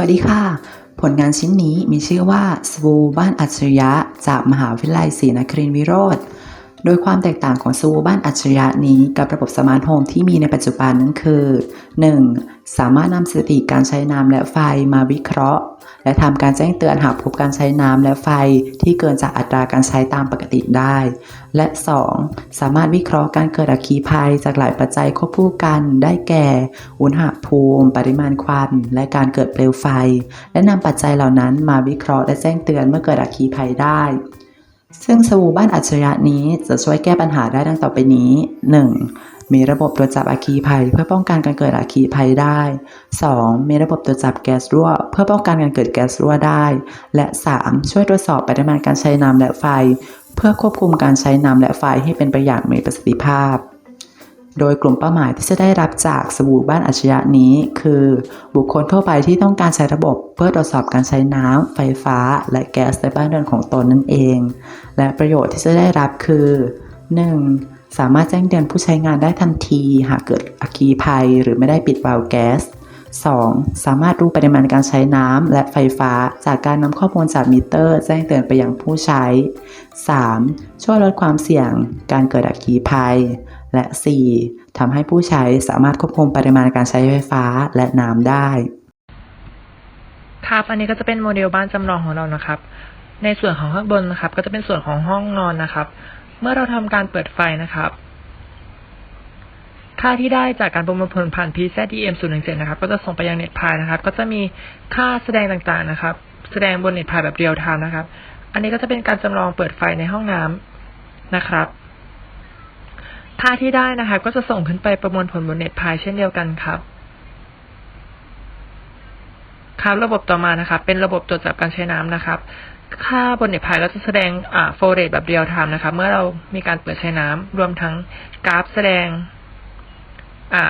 วัสดีค่ะ ผลงานชิ้นนี้มีชื่อว่าสวูบ้านอัจฉริยะ จากมหาวิทยาลัยศรีนครินทรวิโรธ โดยความแตกต่างของสวูบ้านอัจฉริยะนี้กับระบบสมาร์ทโฮมที่มีในปัจจุบันนั้นคือ 1. สามารถนำสถิติการใช้น้ำและไฟมาวิเคราะห์ และทำการแจ้งเตือนหากพบการใช้น้ำและไฟที่เกินจากอัตราการใช้ตามปกติได้ และ 2. สามารถวิเคราะห์การเกิดอัคคีภัยจากหลายปัจจัยควบคู่กัน ได้แก่ อุณหภูมิ ปริมาณควัน และการเกิดเปลวไฟ และนำปัจจัยเหล่านั้นมาวิเคราะห์และแจ้งเตือนเมื่อเกิดอัคคีภัยได้ ซึ่งสบู่บ้านอัจฉริยะนี้จะช่วยแก้ปัญหาได้ดังต่อไปนี้ 1. มีระบบตรวจจับอัคคีภัยเพื่อป้องกันการเกิดอัคคีภัยได้ 2. มีระบบตรวจจับแก๊สรั่ว เพื่อป้องกันการเกิดแก๊สรั่วได้ และ 3. ช่วยตรวจสอบปริมาณการใช้น้ำและไฟ เพื่อควบคุมการใช้น้ำและไฟให้เป็นไปอย่างมีประสิทธิภาพ โดยกลุ่มเป้าหมายที่จะได้รับจากสบู่บ้านอัจฉริยะนี้ คือบุคคลทั่วไปที่ต้องการใช้ระบบเพื่อตรวจสอบการใช้น้ำไฟฟ้า และแก๊สในบ้านเรือนของตนนั่นเอง และประโยชน์ที่จะได้รับคือ 1. สามารถแจ้งเตือนผู้ใช้งานได้ทันที หากเกิดอัคคีภัย หรือไม่ได้ปิดวาล์วแก๊ส 2. สามารถรู้ปริมาณการใช้น้ำและไฟฟ้า จากการนำข้อมูลจากมิเตอร์ แจ้งเตือนไปยังผู้ใช้ 3. ช่วยลดความเสี่ยงการเกิดอัคคีภัย และ 4. ทำให้ผู้ใช้สามารถควบคุมปริมาณการใช้ไฟฟ้าและน้ำได้ ครับ อันนี้ก็จะเป็นโมเดลบ้านจำลองของเรานะครับ ในส่วนของข้างบนนะครับ ก็จะเป็นส่วนของห้องนอนนะครับ เมื่อเราทำการเปิดไฟนะครับ ค่าที่ได้จากการประมวลผลผ่าน PZDM 017นะครับ ก็จะส่งไปยังเน็ตพายนะครับ ก็จะมีค่าแสดงต่างๆนะครับ แสดงบนเน็ตพายแบบเรียลไทม์นะครับ อันนี้ก็จะเป็นการจำลองเปิดไฟในห้องน้ำนะครับ ค่าที่ได้นะครับ ก็จะส่งขึ้นไปประมวลผลบนเน็ตพายเช่นเดียวกันครับครับระบบต่อมานะครับ เป็นระบบตรวจจับการใช้น้ำนะครับ ค่าบนเน็ตพายก็จะแสดงอ่าโฟเรตแบบเรียลไทม์นะครับ เมื่อเรามีการเปิดใช้น้ำรวมทั้งกราฟแสดง อ่า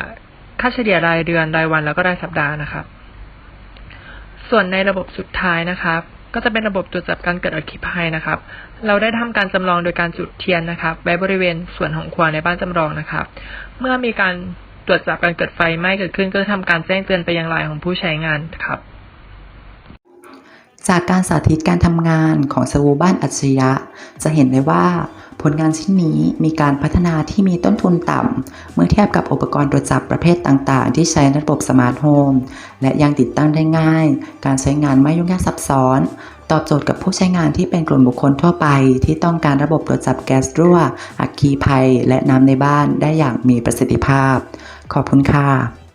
ค่าเฉลี่ยรายเดือนรายวันแล้วก็รายสัปดาห์นะครับ ส่วนในระบบสุดท้ายนะครับ ก็จะเป็นระบบตรวจจับการเกิดอัคคีภัยนะครับ เราได้ทำการจำลองโดยการจุดเทียนนะครับไว้บริเวณส่วนของครัวในบ้านจำลองนะครับ เมื่อมีการตรวจจับการเกิดไฟไหม้เกิดขึ้น ก็จะทำการแจ้งเตือนไปยังไลน์ของผู้ใช้งานครับ จากการสาธิตการทำงานของสวูบ้านอัจฉริยะ จะเห็นได้ว่า ลงานชิ้นนี้มีการพัฒนาที่มีต้นทุนต่ำ เมื่อเทียบกับอุปกรณ์ตรวจจับประเภทต่างๆ ที่ใช้ระบบสมาร์ทโฮมและยังติดตั้งได้ง่าย การใช้งานไม่ยุ่งยากซับซ้อน ตอบโจทย์กับผู้ใช้งานที่เป็นกลุ่มบุคคลทั่วไป ที่ต้องการระบบตรวจจับแก๊สรั่วอัคคีภัย และน้ำในบ้านได้อย่างมีประสิทธิภาพ ขอบคุณค่ะ